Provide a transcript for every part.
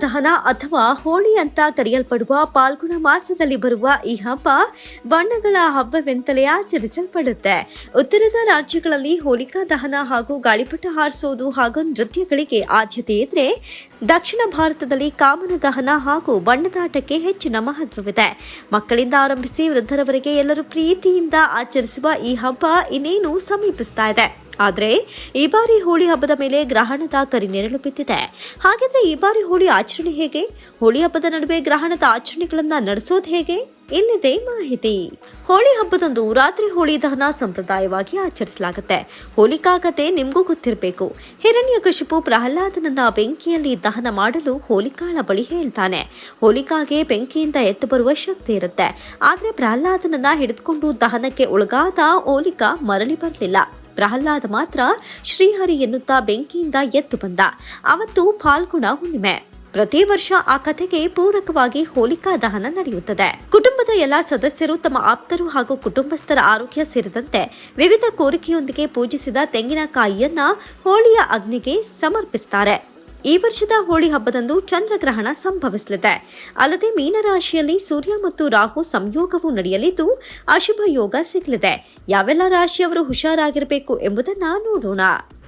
ದಹನ ಅಥವಾ ಹೋಳಿ ಅಂತ ಕರೆಯಲ್ಪಡುವ ಪಾಲ್ಗುಣ ಮಾಸದಲ್ಲಿ ಬರುವ ಈ ಹಬ್ಬ ಬಣ್ಣಗಳ ಹಬ್ಬವೆಂತಲೇ ಆಚರಿಸಲ್ಪಡುತ್ತೆ. ಉತ್ತರದ ರಾಜ್ಯಗಳಲ್ಲಿ ಹೋಳಿಕಾ ದಹನ ಹಾಗೂ ಗಾಳಿಪಟ ಹಾರಿಸೋದು ಹಾಗೂ ನೃತ್ಯಗಳಿಗೆ ಆದ್ಯತೆ ಇದ್ರೆ ದಕ್ಷಿಣ ಭಾರತದಲ್ಲಿ ಕಾಮನ ದಹನ ಹಾಗೂ ಬಣ್ಣದಾಟಕ್ಕೆ ಹೆಚ್ಚಿನ ಮಹತ್ವವಿದೆ. ಮಕ್ಕಳಿಂದ ಆರಂಭಿಸಿ ವೃದ್ಧರವರೆಗೆ ಎಲ್ಲರೂ ಪ್ರೀತಿಯಿಂದ ಆಚರಿಸುವ ಈ ಹಬ್ಬ ಇನ್ನೇನು ಸಮೀಪಿಸ್ತಾ ಇದೆ. ಆದರೆ ಈ ಬಾರಿ ಹೋಳಿ ಹಬ್ಬದ ಮೇಲೆ ಗ್ರಹಣದ ಕರಿನೆರಳು ಬಿದ್ದಿದೆ. ಹಾಗಿದ್ರೆ ಈ ಬಾರಿ ಹೋಳಿ ಆಚರಣೆ ಹೇಗೆ? ಹೋಳಿ ಹಬ್ಬದ ನಡುವೆ ಗ್ರಹಣದ ಆಚರಣೆಗಳನ್ನ ನಡೆಸೋದು ಹೇಗೆ? ಇಲ್ಲಿದೆ ಮಾಹಿತಿ. ಹೋಳಿ ಹಬ್ಬದಂದು ರಾತ್ರಿ ಹೋಳಿ ದಹನ ಸಂಪ್ರದಾಯವಾಗಿ ಆಚರಿಸಲಾಗುತ್ತೆ. ಹೋಲಿಕಾ ಕತೆ ನಿಮಗೂ ಗೊತ್ತಿರಬೇಕು. ಹಿರಣ್ಯಕಶಿಪು ಪ್ರಹ್ಲಾದನನ್ನ ಬೆಂಕಿಯಲ್ಲಿ ದಹನ ಮಾಡಲು ಹೋಲಿಕಾಳ ಬಳಿ ಹೇಳ್ತಾನೆ. ಹೋಲಿಕಾಗೆ ಬೆಂಕಿಯಿಂದ ಎದ್ದು ಬರುವ ಶಕ್ತಿ ಇರುತ್ತೆ. ಆದರೆ ಪ್ರಹ್ಲಾದನನ್ನ ಹಿಡಿದುಕೊಂಡು ದಹನಕ್ಕೆ ಒಳಗಾದ ಹೋಲಿಕಾ ಮರಳಿ ಬರಲಿಲ್ಲ. ಪ್ರಹ್ಲಾದ ಮಾತ್ರ ಶ್ರೀಹರಿ ಎನ್ನುತ್ತಾ ಬೆಂಕಿಯಿಂದ ಎದ್ದು ಬಂದ. ಅವತ್ತು ಫಾಲ್ಗುಣ ಹುಣ್ಣಿಮೆ. ಪ್ರತಿ ವರ್ಷ ಆ ಕಥೆಗೆ ಪೂರಕವಾಗಿ ಹೋಲಿಕಾ ದಹನ ನಡೆಯುತ್ತದೆ. ಕುಟುಂಬದ ಎಲ್ಲಾ ಸದಸ್ಯರು ತಮ್ಮ ಆಪ್ತರು ಹಾಗೂ ಕುಟುಂಬಸ್ಥರ ಆರೋಗ್ಯ ಸೇರಿದಂತೆ ವಿವಿಧ ಕೋರಿಕೆಯೊಂದಿಗೆ ಪೂಜಿಸಿದ ತೆಂಗಿನಕಾಯಿಯನ್ನ ಹೋಳಿಯ ಅಗ್ನಿಗೆ ಸಮರ್ಪಿಸುತ್ತಾರೆ ಈ ವರ್ಷದ ಹೋಳಿ ಹಬ್ಬದಂದು ಚಂದ್ರಗ್ರಹಣ ಸಂಭವಿಸಲಿದೆ. ಅಲ್ಲದೆ ಮೀನರಾಶಿಯಲ್ಲಿ ಸೂರ್ಯ ಮತ್ತು ರಾಹು ಸಂಯೋಗವು ನಡೆಯಲಿದ್ದು, ಅಶುಭ ಯೋಗ ಸಿಗಲಿದೆ. ಯಾವೆಲ್ಲ ರಾಶಿಯವರು ಹುಷಾರಾಗಿರಬೇಕು ಎಂಬುದನ್ನು ನೋಡೋಣ.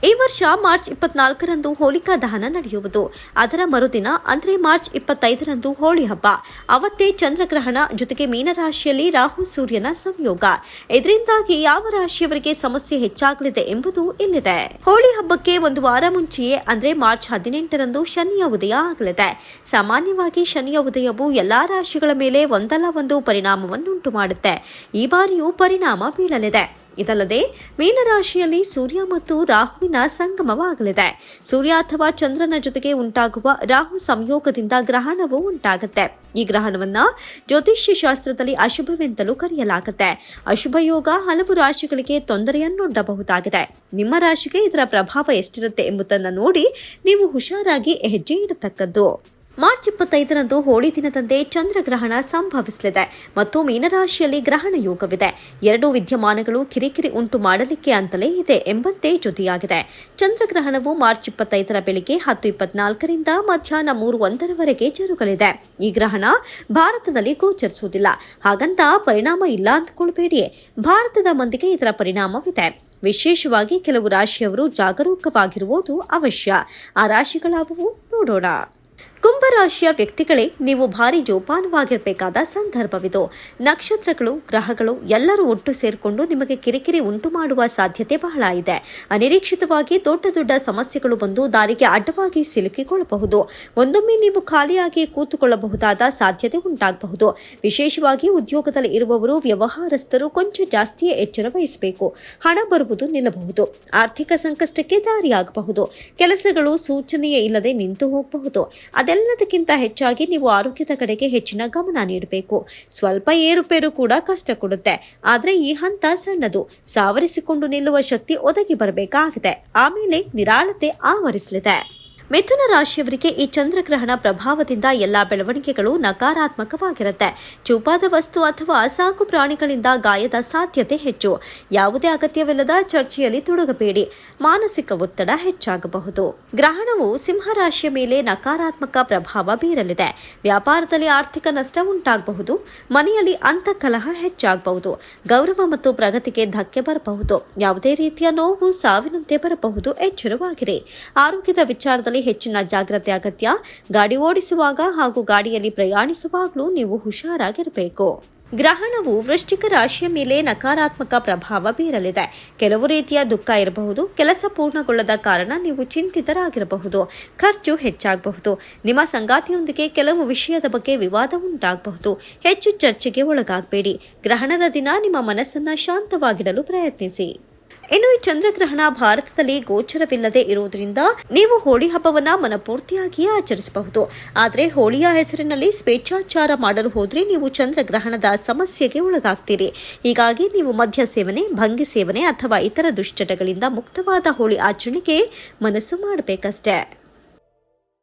ಈ ವರ್ಷ ಮಾರ್ಚ್ ಇಪ್ಪತ್ನಾಲ್ಕರಂದು ಹೋಲಿಕಾ ದಹನ ನಡೆಯುವುದು. ಅದರ ಮರುದಿನ ಅಂದರೆ ಮಾರ್ಚ್ ಇಪ್ಪತ್ತೈದರಂದು ಹೋಳಿ ಹಬ್ಬ. ಅವತ್ತೇ ಚಂದ್ರಗ್ರಹಣ ಜೊತೆಗೆ ಮೀನರಾಶಿಯಲ್ಲಿ ರಾಹು ಸೂರ್ಯನ ಸಂಯೋಗ. ಇದರಿಂದಾಗಿ ಯಾವ ರಾಶಿಯವರಿಗೆ ಸಮಸ್ಯೆ ಹೆಚ್ಚಾಗಲಿದೆ ಎಂಬುದು ಇಲ್ಲಿದೆ. ಹೋಳಿ ಹಬ್ಬಕ್ಕೆ ಒಂದು ವಾರ ಮುಂಚೆಯೇ ಅಂದರೆ ಮಾರ್ಚ್ ಹದಿನೆಂಟರಂದು ಶನಿಯ ಉದಯ ಆಗಲಿದೆ. ಸಾಮಾನ್ಯವಾಗಿ ಶನಿಯ ಉದಯವು ಎಲ್ಲಾ ರಾಶಿಗಳ ಮೇಲೆ ಒಂದಲ್ಲ ಒಂದು ಪರಿಣಾಮವನ್ನುಂಟು ಮಾಡುತ್ತೆ ಈ ಬಾರಿಯೂ ಪರಿಣಾಮ ಬೀಳಲಿದೆ. ಇದಲ್ಲದೆ ಮೀನರಾಶಿಯಲ್ಲಿ ಸೂರ್ಯ ಮತ್ತು ರಾಹುವಿನ ಸಂಗಮವಾಗಲಿದೆ. ಸೂರ್ಯ ಅಥವಾ ಚಂದ್ರನ ಜೊತೆಗೆ ಉಂಟಾಗುವ ರಾಹು ಸಂಯೋಗದಿಂದ ಗ್ರಹಣವು ಉಂಟಾಗುತ್ತೆ. ಈ ಗ್ರಹಣವನ್ನ ಜ್ಯೋತಿಷ್ಯ ಶಾಸ್ತ್ರದಲ್ಲಿ ಅಶುಭವೆಂತಲೂ ಕರೆಯಲಾಗುತ್ತೆ. ಅಶುಭ ಯೋಗ ಹಲವು ರಾಶಿಗಳಿಗೆ ತೊಂದರೆಯನ್ನುಂಡಬಹುದಾಗಿದೆ ನಿಮ್ಮ ರಾಶಿಗೆ ಇದರ ಪ್ರಭಾವ ಎಷ್ಟಿರುತ್ತೆ ಎಂಬುದನ್ನು ನೋಡಿ ನೀವು ಹುಷಾರಾಗಿ ಹೆಜ್ಜೆ ಇಡತಕ್ಕದ್ದು. ಮಾರ್ಚ್ ಇಪ್ಪತ್ತೈದರಂದು ಹೋಳಿ ದಿನದಂದೇ ಚಂದ್ರಗ್ರಹಣ ಸಂಭವಿಸಲಿದೆ. ಮತ್ತು ಮೀನರಾಶಿಯಲ್ಲಿ ಗ್ರಹಣ ಯೋಗವಿದೆ. ಎರಡು ವಿದ್ಯಮಾನಗಳು ಕಿರಿಕಿರಿ ಉಂಟು ಮಾಡಲಿಕ್ಕೆ ಅಂತಲೇ ಇದೆ ಎಂಬಂತೆ ಜೊತೆಯಾಗಿದೆ ಚಂದ್ರಗ್ರಹಣವು ಮಾರ್ಚ್ ಇಪ್ಪತ್ತೈದರ ಬೆಳಿಗ್ಗೆ ಹತ್ತು ಇಪ್ಪತ್ನಾಲ್ಕರಿಂದ ಮಧ್ಯಾಹ್ನ ಮೂರು ಒಂದರವರೆಗೆ ಜರುಗಲಿದೆ. ಈ ಗ್ರಹಣ ಭಾರತದಲ್ಲಿ ಗೋಚರಿಸುವುದಿಲ್ಲ. ಹಾಗಂತ ಪರಿಣಾಮ ಇಲ್ಲ ಅಂದ್ಕೊಳ್ಬೇಡಿ. ಭಾರತದ ಮಂದಿಗೆ ಇದರ ಪರಿಣಾಮವಿದೆ. ವಿಶೇಷವಾಗಿ ಕೆಲವು ರಾಶಿಯವರು ಜಾಗರೂಕವಾಗಿರುವುದು ಅವಶ್ಯ. ಆ ರಾಶಿಗಳಾವುವು? ನೋಡೋಣ. ಕುಂಭರಾಶಿಯ ವ್ಯಕ್ತಿಗಳೇ, ನೀವು ಭಾರಿ ಜೋಪಾನವಾಗಿರಬೇಕಾದ ಸಂದರ್ಭವಿದು. ನಕ್ಷತ್ರಗಳು, ಗ್ರಹಗಳು ಎಲ್ಲರೂ ಒಟ್ಟು ಸೇರಿಕೊಂಡು ನಿಮಗೆ ಕಿರಿಕಿರಿ ಉಂಟು ಮಾಡುವ ಸಾಧ್ಯತೆ ಬಹಳ ಇದೆ. ಅನಿರೀಕ್ಷಿತವಾಗಿ ದೊಡ್ಡ ದೊಡ್ಡ ಸಮಸ್ಯೆಗಳು ಬಂದು ದಾರಿಗೆ ಅಡ್ಡವಾಗಿ ಸಿಲುಕಿಕೊಳ್ಳಬಹುದು. ಒಂದೊಮ್ಮೆ ನೀವು ಖಾಲಿಯಾಗಿ ಕೂತುಕೊಳ್ಳಬಹುದಾದ ಸಾಧ್ಯತೆ ಉಂಟಾಗಬಹುದು. ವಿಶೇಷವಾಗಿ ಉದ್ಯೋಗದಲ್ಲಿ ಇರುವವರು, ವ್ಯವಹಾರಸ್ಥರು ಕೊಂಚ ಜಾಸ್ತಿಯೇ ಎಚ್ಚರ ವಹಿಸಬೇಕು. ಹಣ ಬರುವುದು ನಿಲ್ಲಬಹುದು. ಆರ್ಥಿಕ ಸಂಕಷ್ಟಕ್ಕೆ ದಾರಿಯಾಗಬಹುದು. ಕೆಲಸಗಳು ಸೂಚನೆಯೇ ಇಲ್ಲದೆ ನಿಂತು ಹೋಗಬಹುದು. ಅದೆಲ್ಲದಕ್ಕಿಂತ ಹೆಚ್ಚಾಗಿ ನೀವು ಆರೋಗ್ಯದ ಕಡೆಗೆ ಹೆಚ್ಚಿನ ಗಮನ ನೀಡಬೇಕು. ಸ್ವಲ್ಪ ಏರುಪೇರು ಕೂಡ ಕಷ್ಟ ಕೊಡುತ್ತೆ. ಆದ್ರೆ ಈ ಹಂತ ಸಣ್ಣದು. ಸಾವರಿಸಿಕೊಂಡು ನಿಲ್ಲುವ ಶಕ್ತಿ ಒದಗಿ ಬರಬೇಕಾಗಿದೆ. ಆಮೇಲೆ ನಿರಾಳತೆ ಆವರಿಸಲಿದೆ. ಮಿಥುನ ರಾಶಿಯವರಿಗೆ ಈ ಚಂದ್ರಗ್ರಹಣ ಪ್ರಭಾವದಿಂದ ಎಲ್ಲಾ ಬೆಳವಣಿಗೆಗಳು ನಕಾರಾತ್ಮಕವಾಗಿರುತ್ತೆ. ಚೂಪಾದ ವಸ್ತು ಅಥವಾ ಸಾಕು ಪ್ರಾಣಿಗಳಿಂದ ಗಾಯದ ಸಾಧ್ಯತೆ ಹೆಚ್ಚು. ಯಾವುದೇ ಅಗತ್ಯವಿಲ್ಲದ ಚರ್ಚೆಯಲ್ಲಿ ತೊಡಗಬೇಡಿ. ಮಾನಸಿಕ ಒತ್ತಡ ಹೆಚ್ಚಾಗಬಹುದು. ಗ್ರಹಣವು ಸಿಂಹ ರಾಶಿಯ ಮೇಲೆ ನಕಾರಾತ್ಮಕ ಪ್ರಭಾವ ಬೀರಲಿದೆ. ವ್ಯಾಪಾರದಲ್ಲಿ ಆರ್ಥಿಕ ನಷ್ಟ ಉಂಟಾಗಬಹುದು. ಮನೆಯಲ್ಲಿ ಅಂತಕಲಹ ಹೆಚ್ಚಾಗಬಹುದು. ಗೌರವ ಮತ್ತು ಪ್ರಗತಿಗೆ ಧಕ್ಕೆ ಬರಬಹುದು. ಯಾವುದೇ ರೀತಿಯ ನೋವು, ಸಾವಿನಂತೆ ಬರಬಹುದು. ಎಚ್ಚರವಾಗಿರಿ. ಆರೋಗ್ಯದ ವಿಚಾರದಲ್ಲಿ ಹೆಚ್ಚಿನ ಜಾಗ್ರತೆ ಅಗತ್ಯ. ಗಾಡಿ ಓಡಿಸುವಾಗ ಹಾಗೂ ಗಾಡಿಯಲ್ಲಿ ಪ್ರಯಾಣಿಸುವಾಗಲೂ ನೀವು ಹುಷಾರಾಗಿರಬೇಕು. ಗ್ರಹಣವು ವೃಶ್ಚಿಕ ರಾಶಿಯ ಮೇಲೆ ನಕಾರಾತ್ಮಕ ಪ್ರಭಾವ ಬೀರಲಿದೆ. ಕೆಲವು ರೀತಿಯ ದುಃಖ ಇರಬಹುದು, ಕೆಲಸ ಪೂರ್ಣಗೊಳ್ಳದ ಕಾರಣ ನೀವು ಚಿಂತಿತರಾಗಿರಬಹುದು, ಖರ್ಚು ಹೆಚ್ಚಾಗಬಹುದು, ನಿಮ್ಮ ಸಂಗಾತಿಯೊಂದಿಗೆ ಕೆಲವು ವಿಷಯದ ಬಗ್ಗೆ ವಿವಾದ ಉಂಟಾಗಬಹುದು, ಹೆಚ್ಚು ಚರ್ಚೆಗೆ ಒಳಗಾಗಬೇಡಿ. ಗ್ರಹಣದ ದಿನ ನಿಮ್ಮ ಮನಸ್ಸನ್ನು ಶಾಂತವಾಗಿಡಲು ಪ್ರಯತ್ನಿಸಿ. ಇನ್ನು ಈ ಚಂದ್ರಗ್ರಹಣ ಭಾರತದಲ್ಲಿ ಗೋಚರವಿಲ್ಲದೆ ಇರುವುದರಿಂದ ನೀವು ಹೋಳಿ ಹಬ್ಬವನ್ನ ಮನಪೂರ್ತಿಯಾಗಿ ಆಚರಿಸಬಹುದು. ಆದರೆ ಹೋಳಿಯ ಹೆಸರಿನಲ್ಲಿ ಸ್ವೇಚ್ಛಾಚಾರ ಮಾಡಲು ಹೋದ್ರೆ ನೀವು ಚಂದ್ರಗ್ರಹಣದ ಸಮಸ್ಯೆಗೆ ಒಳಗಾಗ್ತೀರಿ. ಹೀಗಾಗಿ ನೀವು ಮದ್ಯ ಸೇವನೆ, ಭಂಗಿ ಸೇವನೆ ಅಥವಾ ಇತರ ದುಶ್ಚಟಗಳಿಂದ ಮುಕ್ತವಾದ ಹೋಳಿ ಆಚರಣೆಗೆ ಮನಸ್ಸು ಮಾಡಬೇಕಷ್ಟೇ.